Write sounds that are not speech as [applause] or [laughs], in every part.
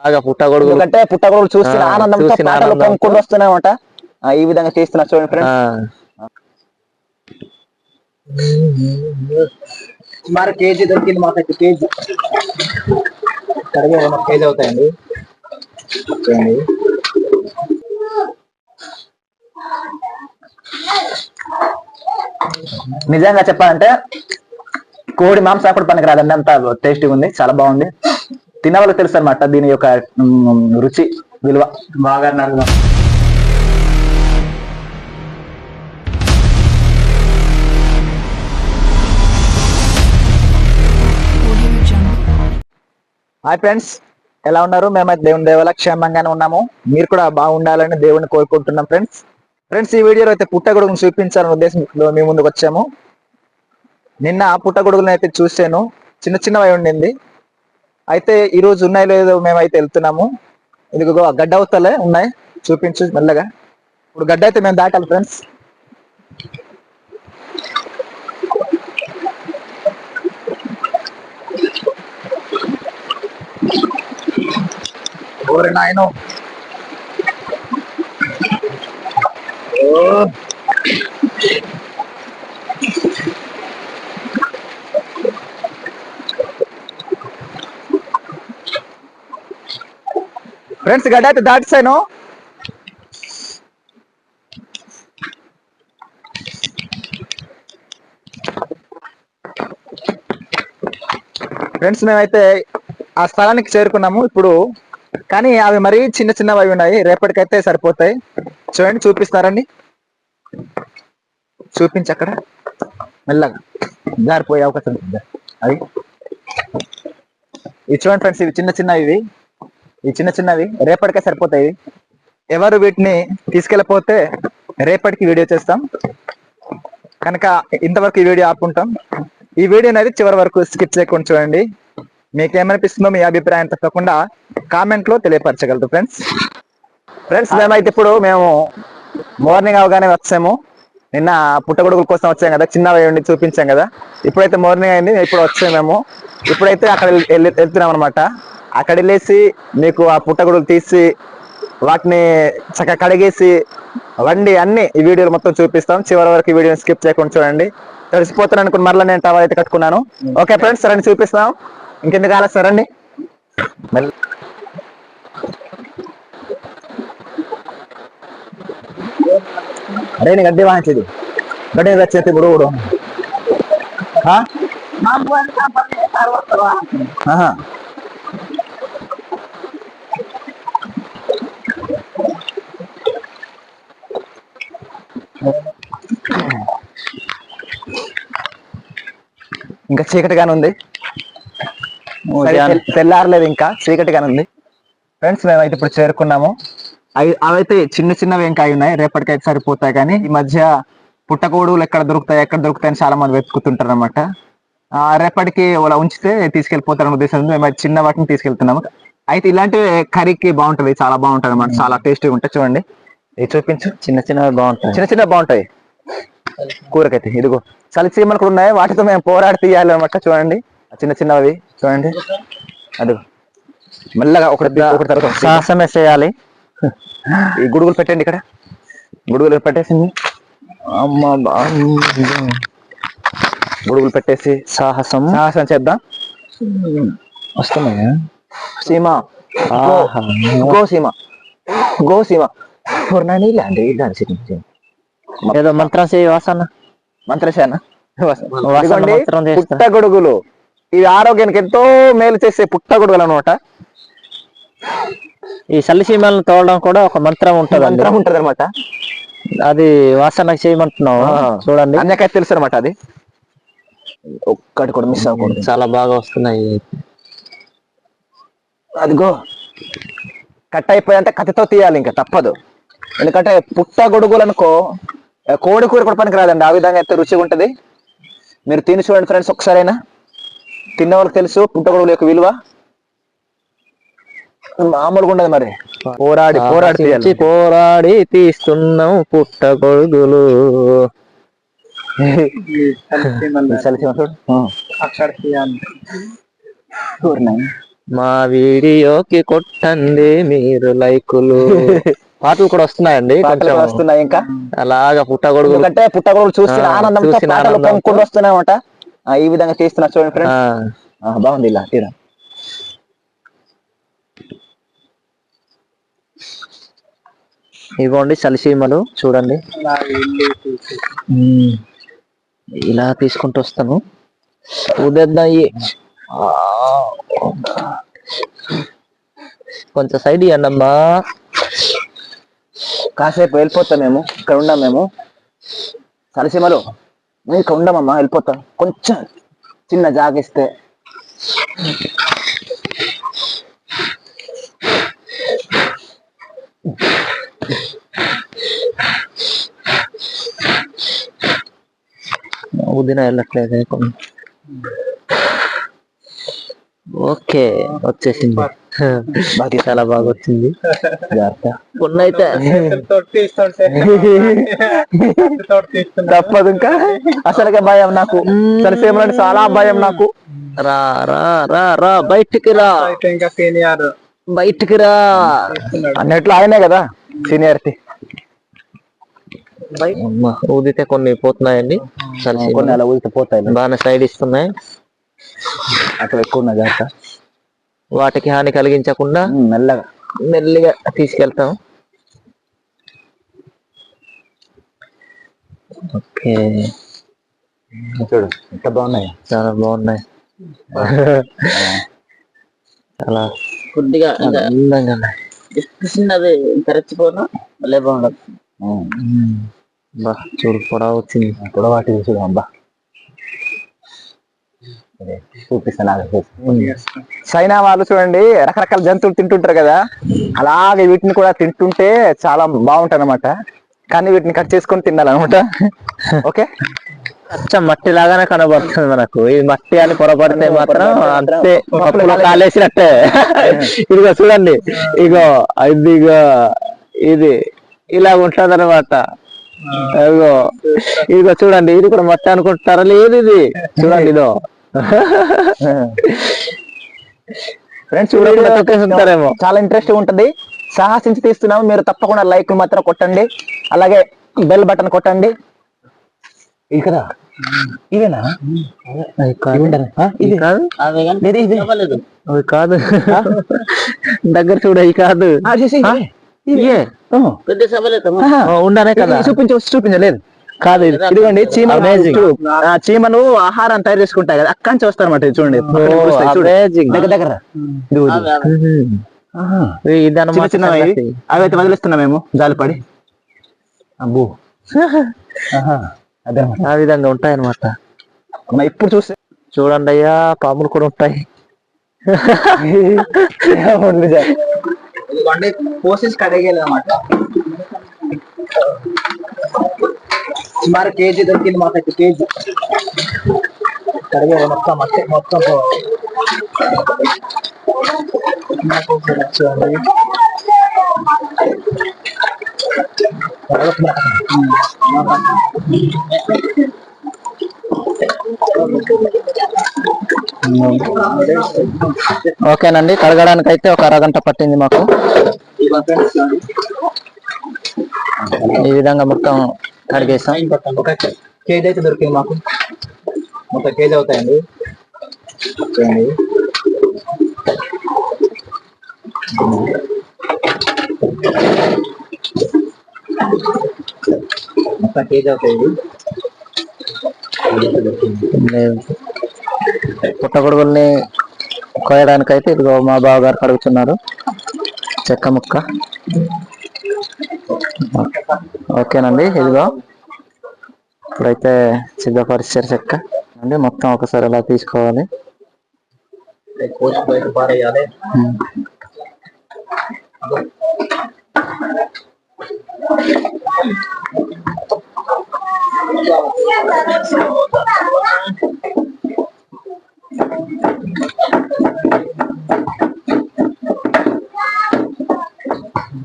బాగా పుట్టగొడుగులు. ఎందుకంటే పుట్టగొడుగులు చూస్తున్న ఆ, ఆనందంతో చూసిన పాటలు. పొంగుకుంటూ వస్తున్నాయన్నమాట. ఆ, ఈ విధంగా తీస్తున్నా చూడండి ఫ్రెండ్స్ సుమారు కేజీ దొరికింది మాకైతే కేజీ. కడిగే కేజీ అవుతాయండి? చూడండి. నిజంగా చెప్పాలంటే కోడి మాంసం కూడా పనికి రాదండి అంత టేస్టీగా ఉంది చాలా బాగుంది. తినే వాళ్ళకి తెలుసు అనమాట దీని యొక్క రుచి విలువ. బాగా Jungle. హాయ్ ఫ్రెండ్స్ ఎలా ఉన్నారు? మేమైతే దేవుని దేవాల క్షేమంగానే ఉన్నాము. మీరు కూడా బాగుండాలని దేవుని కోరుకుంటున్నాం ఫ్రెండ్స్ ఫ్రెండ్స్ ఈ వీడియోలో అయితే పుట్టగొడుగును చూపించాలనే ఉద్దేశంలో మీ ముందుకు వచ్చాము. నిన్న పుట్టగొడుగులను అయితే చూసాను చిన్న చిన్నవి ఉండింది. అయితే ఈ రోజు ఉన్నాయో లేదో మేమైతే వెళ్తున్నాము. ఇదిగో గడ్డ అవుతలే ఉన్నాయి. చూపించు మెల్లగా. ఇప్పుడు గడ్డ అయితే మేము దాటాలి ఫ్రెండ్స్. ఓరే నాయనో. ఓ. ఫ్రెండ్స్ గడ్డ అయితే దాటిసాను ఫ్రెండ్స్ మేమైతే ఆ స్థలానికి చేరుకున్నాము ఇప్పుడు. కానీ అవి మరీ చిన్న చిన్నవి అవి ఉన్నాయి. రేపటికైతే సరిపోతాయి. చూడండి చూపిస్తారండి. చూపించి అక్కడ. మెల్లగా. జారిపోయే అవకాశం ఉంది. అవి. ఇవి చూడండి ఫ్రెండ్స్ ఇవి చిన్న చిన్నవి ఇవి. ఈ చిన్న చిన్నవి రేపటికే సరిపోతాయి. ఎవరు వీటిని తీసుకెళ్ళిపోతే రేపటికి వీడియో చేస్తాం. కనుక ఇంతవరకు ఈ వీడియో ఆపుకుంటాం. ఈ వీడియో అనేది చివరి వరకు స్కిప్ చేయకుండా చూడండి. మీకు ఏమనిపిస్తుందో మీ అభిప్రాయం తప్పకుండా కామెంట్లో తెలియపరచగలదు ఫ్రెండ్స్. ఫ్రెండ్స్ మేమైతే ఇప్పుడు మేము మార్నింగ్ అవగానే వచ్చాము. నిన్న పుట్టగొడుగుల కోసం వచ్చాం కదా చిన్నవి ఉండి చూపించాం కదా. ఇప్పుడైతే మార్నింగ్ అయింది ఇప్పుడు వచ్చాము మేము. ఇప్పుడైతే అక్కడ వెళ్ళి- వెళ్తున్నాం అనమాట అక్కడ వెళ్ళేసి మీకు ఆ పుట్టగొడుగులు తీసి వాటిని చక్కగా కడిగేసి వండి అన్ని ఈ వీడియోలు మొత్తం చూపిస్తాం. చివరి వరకు వీడియోని స్కిప్ చేయకుండా చూడండి. తెలిసిపోతాను అనుకుని మరలా నేను టవల్ అయితే కట్టుకున్నాను. ఓకే ఫ్రెండ్స్ రండి చూపిస్తాం. ఇంకెందుకు ఆలస్యం? రండి. మెల్ల- అరే నీ గడ్డి వాయించేది గడ్డి వచ్చేది ఇప్పుడు కూడా? ఆహా. ఇంకా చీకటిగానే ఉంది తెల్లారలేదు ఇంకా చీకటిగానే ఉంది ఫ్రెండ్స్ మేమైతే ఇప్పుడు చేరుకున్నాము. అవి అవైతే చిన్న చిన్నవి ఇంకా అయి ఉన్నాయి రేపటికైతే సరిపోతాయి కానీ ఈ మధ్య పుట్టకోడులు ఎక్కడ దొరుకుతాయి ఎక్కడ దొరుకుతాయని చాలా మంది వెతుకుతుంటారు అనమాట రేపటికి అలా ఉంచితే తీసుకెళ్ళిపోతారని ఉద్దేశం మేము అయితే చిన్న వాటిని తీసుకెళ్తున్నాము. అయితే ఇలాంటివి కర్రీకి బాగుంటది చాలా బాగుంటది అనమాట చాలా టేస్టీగా ఉంటాయి చూడండి చూపించు చిన్న చిన్నవి బాగుంటాయి. చిన్న చిన్న బాగుంటాయి. కూరకైతే ఇదిగో. చలిచీమలు కూడా ఉన్నాయి. వాటితో మేము పోరాడి తీయాలి అనమాట చూడండి. చిన్న చిన్నవి చూడండి. అదిగో. మెల్లగా ఒకటి ఒకటి తర్వాత. సాహసమే చేయాలి ఈ గుడుగులు పెట్టండి ఇక్కడ. గుడుగులు పెట్టేసింది? అమ్మ గుడుగులు పెట్టేసి సాహసం. సాహసం చేద్దాం. వస్తున్నాయా? సీమ. గో సీమ. గో సీమ. పూర్ణాన్ని ఇలాంటి ఇలాంటి ఏదో మంత్రం చేయి వాసన. మంత్రసేన. పుట్ట గొడుగులు ఇవి ఆరోగ్యానికి ఎంతో మేలు చేసే పుట్ట గొడుగులు అనమాట ఈ చల్లి సీమలను తోడడం కూడా ఒక మంత్రం ఉంటది మంత్రం ఉంటది అనమాట అది వాసన చేయమంటున్నావు? చూడండి. అన్యకైతే తెలుసు అనమాట అది. ఒక్కటి కూడా మిస్ అవ్వకూడదు. చాలా బాగా వస్తున్నాయి. అదిగో. కట్ అయిపోయాయంటే కత్తితో తీయాలి ఇంకా తప్పదు. ఎందుకంటే పుట్ట గొడుగులు అనుకో కోడి కూర కూడా పనికి రాదండి ఆ విధంగా అయితే రుచిగా ఉంటది. మీరు తిని చూడండి ఫ్రెండ్స్ ఒకసారైనా. తిన్న వాళ్ళకి తెలుసు పుట్ట గొడుగుల యొక్క విలువ. మామూలుగా ఉండదు మరి. పోరాడి పోరాడి పోరాడి తీస్తున్నాం పుట్ట కొడుగులు చలిసీమ చూడు. ఆ. ఊరినాయి. మా వీడియోకి కొట్టండి మీరు లైకులు. [laughs] పాటలు కూడా వస్తున్నాయండి కొంచెం వస్తున్నాయి ఇంకా? అలాగా పుట్టగొడుగులు. ఎందుకంటే పుట్టగొడుగులు చూసిన ఆనందంతో పాటలు. పొంగుకుంటూ వస్తున్నాయన్నమాట. ఆ, ఈ విధంగా చేస్తున్నారు చూడండి ఫ్రెండ్స్ ఆ, బాగుంది ఇలా తీరా. ఇవ్వండి చలిసీమలు చూడండి. ఇలా తీసుకుంటూ వస్తాను. ఆ. కొంచెం సైడ్ ఇవ్వండి అమ్మా కాసేపు వెళ్ళిపోతాం మేము ఇక్కడ ఉండం మేము. సలసీమలు ఇక్కడ ఉండమమ్మా వెళ్ళిపోతాం. కొంచెం చిన్న జాగిస్తే ఉదిన వెళ్ళట్లేదు ఓకే వచ్చేసింది. చాలా బాగా వచ్చింది తప్పదు ఇంకా అసలుగా భయం నాకు. సలసీమలు అంటే చాలా భయం నాకు. రా రా రా రా బయటికి రా. బయటికి రా. అన్నట్లు ఆయనే కదా సీనియారిటీ. అమ్మా, ఊదితే కొన్ని పోతున్నాయండి. కొన్ని అలా ఊరికి పోతాయి. బాగానే సైడ్ ఇస్తున్నాయి అక్కడ ఎక్కువ ఉన్న జాగ్రత్త. వాటికి హాని కలిగించకుండా మెల్లగా. మెల్లిగా తీసుకెళ్తాం. ఓకే. చూడు ఎంత బాగున్నాయి. చాలా బాగున్నాయి. చాలా కొద్దిగా అందంగా చిన్నది తెరచిపోను భలే బాగుండదు. బా చూడు పొడవ వచ్చింది. కూడా వాటి చూడు అబ్బా. చూపిస్తాను. చైనా వాళ్ళు చూడండి రకరకాల జంతువులు తింటుంటారు కదా. అలాగే వీటిని కూడా తింటుంటే చాలా బాగుంటాయి అనమాట కానీ వీటిని కట్ చేసుకొని తినాలన్నమాట. ఓకే? అచ్చం మట్టి లాగానే కనబడుతుంది మనకు. ఇది మట్టి అని పొరపడితే మాత్రం అంతే. పప్పులో కాలేసినట్టే. ఇదిగో చూడండి. ఇగో ఇది ఇగో ఇది ఇలా ఉంటది అనమాట ఇదిగో ఇదిగో చూడండి. ఇది కూడా మట్టి అనుకుంటారా? లేదు ఇది. చూడండి ఇదో. ఫ్రెండ్స్. చాలా ఇంట్రెస్ట్ ఉంటది. సాహసించి తీస్తున్నాము. మీరు తప్పకుండా లైక్ మాత్రం కొట్టండి. అలాగే బెల్ బటన్ కొట్టండి. ఇది కదా? ఇవేనా అది కాదు. ఆ, ఇది కాదు. దగ్గర చూడ ఇది కాదు. ఉండనే కదా. చూపించు చూపించలేదు కాదు ఇది ఇదిగోండి చీమలు Amazing. చూ- ఆ, చీమలు ఆహారం తయారు చేసుకుంటాయి కదా అక్కడి నుంచి వస్తారన్నమాట చూడండి. దగ్గర దగ్గర ఇదిగో ఇది. ఆహా. ఇది చిన్న అన్నమాట చిన్నవి సంగతి. అవి అయితే వదిలేస్తున్నాం మేము జాలిపడి అబ్బో. [laughs] అదే. ఆ విధంగా ఉంటాయి అనమాట ఇప్పుడు చూస్తే చూడండి అయ్యా పాములు కూడా ఉంటాయి [laughs] పోసేసి కడిగేది అనమాట సుమారు కేజీ దొరికింది మాకైతే కేజీ. కడిగే మొత్తం అట్టే మొత్తం పోవాలి. ఓకేనండి కడగడానికి అయితే ఒక అరగంట పట్టింది మాకు. ఈ విధంగా మొత్తం కడిగేసాం ఒక కేజీ అయితే దొరికింది మాకు. మొత్తం కేజీ అవుతాయండి. చూడండి. మొత్తం కేజీ అవుతాయి. పుట్టగొడుగుల్ని కోయడానికి అయితే ఇదిగో మా బావగారు కడుగుతున్నారు. చెక్క ముక్క. ఓకేనండి ఇదిగో. ఇప్పుడైతే సిద్ధపరిచారు చెక్క. అండి మొత్తం ఒకసారి ఇలా తీసుకోవాలి?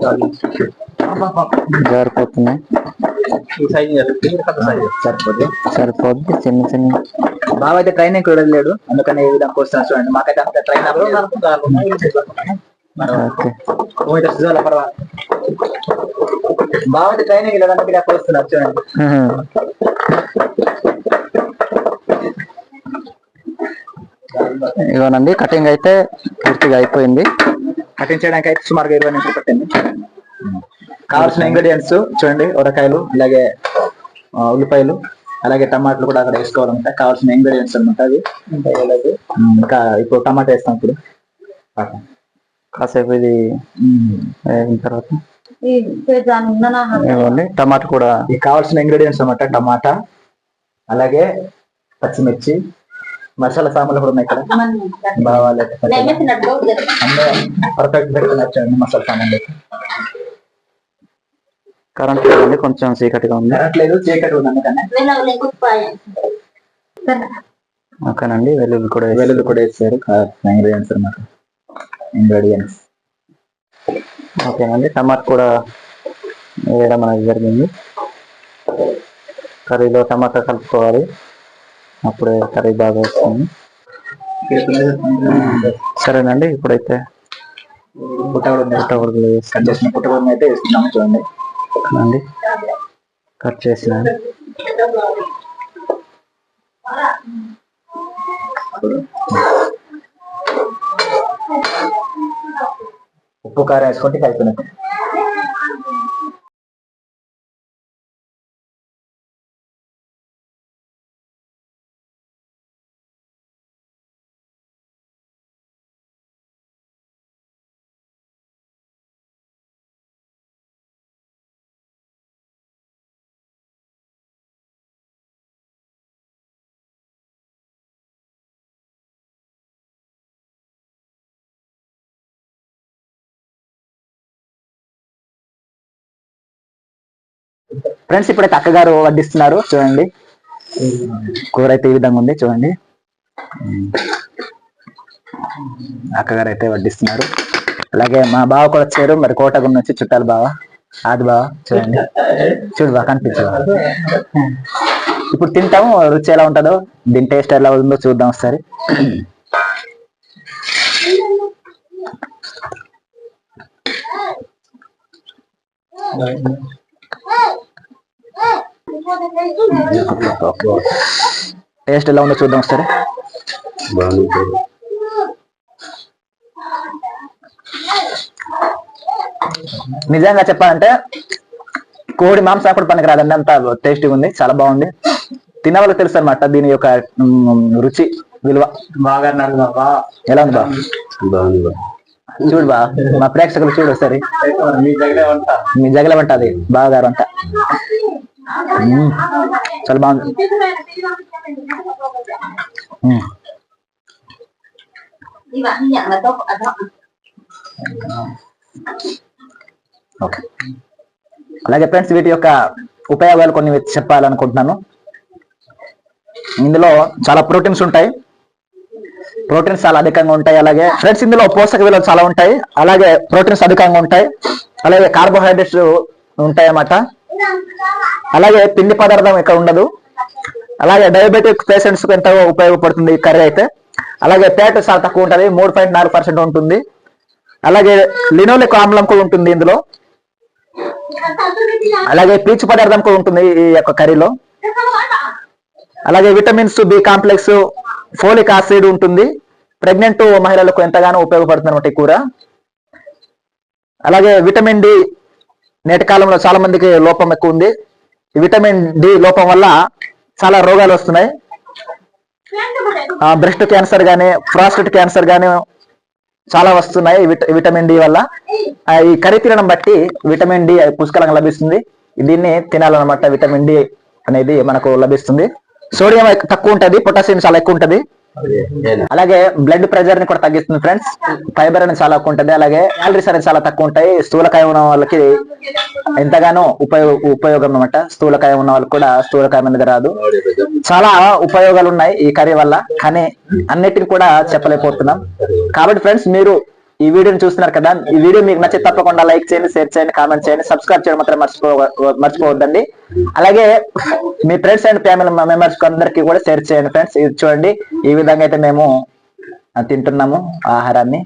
Thank you. జారిపోతున్నాయి సరిపోతుంది సరిపోద్ది చిన్న చిన్న. బావ అయితే ట్రైనింగ్ కూడా లేడు అందుకని ఈ విధంగా కోస్తున్నాడు చూడండి మాకైతే అంత ట్రైన్ అయితే అందుకే కోస్తున్నారు చూడండి. ఇగోనండి కటింగ్ అయితే పూర్తిగా అయిపోయింది. కటింగ్ చేయడానికి అయితే సుమారుగా ఇరవై నిమిషాలు పట్టింది. కావాల్సిన ఇంగ్రీడియంట్స్ చూడండి ఉరకాయలు అలాగే ఉల్లిపాయలు అలాగే టమాటాలు కూడా అక్కడ వేసుకోవాలంటే. కావాల్సిన ఇంగ్రీడియంట్స్ అనమాట అవి. ఇంకా ఇప్పుడు టమాటా వేస్తాం ఇప్పుడు. కాసేపు. ఇది అయిన తర్వాత. ఇవ్వండి టమాటా కూడా. ఈ కావాల్సిన ఇంగ్రీడియంట్స్ అన్నమాట టమాటా అలాగే పచ్చిమిర్చి మసాలా సామాన్లు కూడా ఉన్నాయి ఇక్కడ. బావాలి పర్ఫెక్ట్ నచ్చండి మసాలా సామాన్లు. కరెంట్ లేదండి కొంచెం చీకటిగా ఉంది. కరెంట్ లేదు చీకటి ఉంది అందుకనే. ఓకేనండి వెల్లుల్లి కూడా వెల్లుల్లి కూడా వేస్తారు కావాల్సిన ఇంగ్రీడియంట్స్ అన్నమాట ఇంగ్రీడియంట్స్ ఓకేనండి టమాటా కూడా వేయడం అనేది జరిగింది. కర్రీలో టమాటా కలుపుకోవాలి. అప్పుడే కర్రీ బాగా వస్తుంది. సరేనండి ఇప్పుడైతే పుట్టగొడుగు ఉంది. పుట్టగొడుగులు వేసి- కట్ చేసిన పుట్టగొడుగు అయితే వేస్తున్నాము చూడండి. అండి కట్ చేసిన. ఉప్పు కారం వేసుకుంటే కలిపినట్టు ఫ్రెండ్స్ ఇప్పుడైతే అక్కగారు వడ్డిస్తున్నారు. చూడండి. కూర అయితే ఈ విధంగా ఉంది చూడండి. అక్కగారు అయితే వడ్డిస్తున్నారు. అలాగే మా బావ కూడా వచ్చారు. మరి కోటగుం నుంచి చుట్టాలు బావ. ఆది బావ చూడండి. చూడు బావ కనిపించు ఇప్పుడు తింటాము రుచి ఎలా ఉంటుందో దీని టేస్ట్ ఎలా ఉందో చూద్దాం ఒకసారి. టేస్ట్ ఎలా ఉందో చూద్దాం ఒకసారి. నిజంగా చెప్పాలంటే కోడి మాంసం కూడా పనికి రాదండి. అంత టేస్టీగా ఉంది చాలా బాగుంది. తినే వాళ్ళకి తెలుసు అనమాట దీని యొక్క రుచి విలువ. బాగా ఎలా ఉంది బా? చూడు బా మా ప్రేక్షకులు చూడు ఒకసారి. మీ జగల వంట అది బాగా వంట చాలా బాగుంది. ఓకే. అలాగే ఫ్రెండ్స్ వీటి యొక్క ఉపయోగాలు కొన్ని చెప్పాలనుకుంటున్నాను. ఇందులో చాలా ప్రోటీన్స్ ఉంటాయి. ప్రోటీన్స్ చాలా అధికంగా ఉంటాయి. అలాగే ఫ్రెండ్స్ ఇందులో పోషక విలువలు చాలా ఉంటాయి. అలాగే ప్రోటీన్స్ అధికంగా ఉంటాయి. అలాగే కార్బోహైడ్రేట్స్ ఉంటాయి అన్నమాట అలాగే పిండి పదార్థం ఇక్కడ ఉండదు. అలాగే డయాబెటిక్ పేషెంట్స్కు ఉపయోగపడుతుంది ఈ కర్రీ అయితే. అలాగే ఫ్యాట్ చాలా తక్కువ ఉంటుంది మూడు పాయింట్ నాలుగు పర్సెంట్ ఉంటుంది. అలాగే లినోలిక్ ఆమ్లం కూడా ఉంటుంది ఇందులో. అలాగే పీచు పదార్థం కూడా ఉంటుంది ఈ యొక్క కర్రీలో. అలాగే vitamins B complex folic acid ఉంటుంది. ప్రెగ్నెంట్ మహిళలకు ఎంతగానో ఉపయోగపడుతుంది అనమాట ఈ కూర. అలాగే విటమిన్ డి నేటి కాలంలో చాలా మందికి లోపం ఎక్కువ ఉంది. విటమిన్ డి లోపం వల్ల చాలా రోగాలు వస్తున్నాయి. బ్రెస్ట్ క్యాన్సర్ గానీ ప్రాస్టేట్ క్యాన్సర్ గానీ చాలా వస్తున్నాయి విటమిన్ డి వల్ల. ఈ కర్రీ తినడం బట్టి విటమిన్ డి పుష్కలంగా లభిస్తుంది. దీన్ని తినాలన్నమాట విటమిన్ డి అనేది మనకు లభిస్తుంది. సోడియం తక్కువ ఉంటది పొటాషియం చాలా ఎక్కువ ఉంటది. అలాగే బ్లడ్ ప్రెషర్ని కూడా తగ్గిస్తుంది ఫ్రెండ్స్ ఫైబర్ అనేది చాలా ఎక్కువ ఉంటుంది. అలాగే క్యాలరీస్ అనేది చాలా తక్కువ ఉంటాయి. స్థూలకాయం ఉన్న వాళ్ళకి ఎంతగానో ఉపయోగ ఉపయోగం అన్నమాట. స్థూలకాయం ఉన్న వాళ్ళకి కూడా స్థూలకాయం అనేది రాదు. చాలా ఉపయోగాలు ఉన్నాయి ఈ కర్రీ వల్ల. కానీ అన్నిటిని కూడా చెప్పలేకపోతున్నాం. కాబట్టి ఫ్రెండ్స్ మీరు ఈ వీడియోని చూస్తున్నారు కదా ఈ వీడియో మీకు నచ్చి తప్పకుండా లైక్ చేయండి షేర్ చేయండి కామెంట్ చేయండి సబ్స్క్రైబ్ చేయడం మాత్రం మర్చిపో మర్చిపోవద్దండి. అలాగే మీ ఫ్రెండ్స్ అండ్ ఫ్యామిలీ మెంబర్స్ అందరికీ కూడా షేర్ చేయండి ఫ్రెండ్స్ ఇది చూడండి ఈ విధంగా అయితే మేము తింటున్నాము ఆహారాన్ని.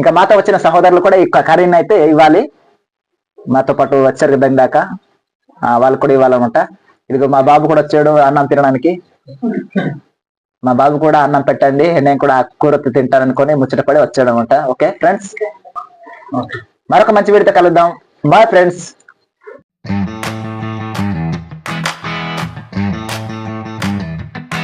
ఇంకా మాతో వచ్చిన సహోదరులు కూడా ఈ కర్రీని అయితే ఇవ్వాలి. మాతో పాటు వచ్చారు కదా ఇందాక. ఆ, వాళ్ళు కూడా ఇవ్వాలన్నమాట. ఇదిగో మా బాబు కూడా వచ్చాడు అన్నం తినడానికి. మా బాబు కూడా అన్నం పెట్టండి నేను కూడా ఆ కూరతో తింటాను అనుకొని ముచ్చట పడి వచ్చాడు అనమాట ఓకే ఫ్రెండ్స్? మరొక మంచి వీడితో కలుద్దాం. Bye friends.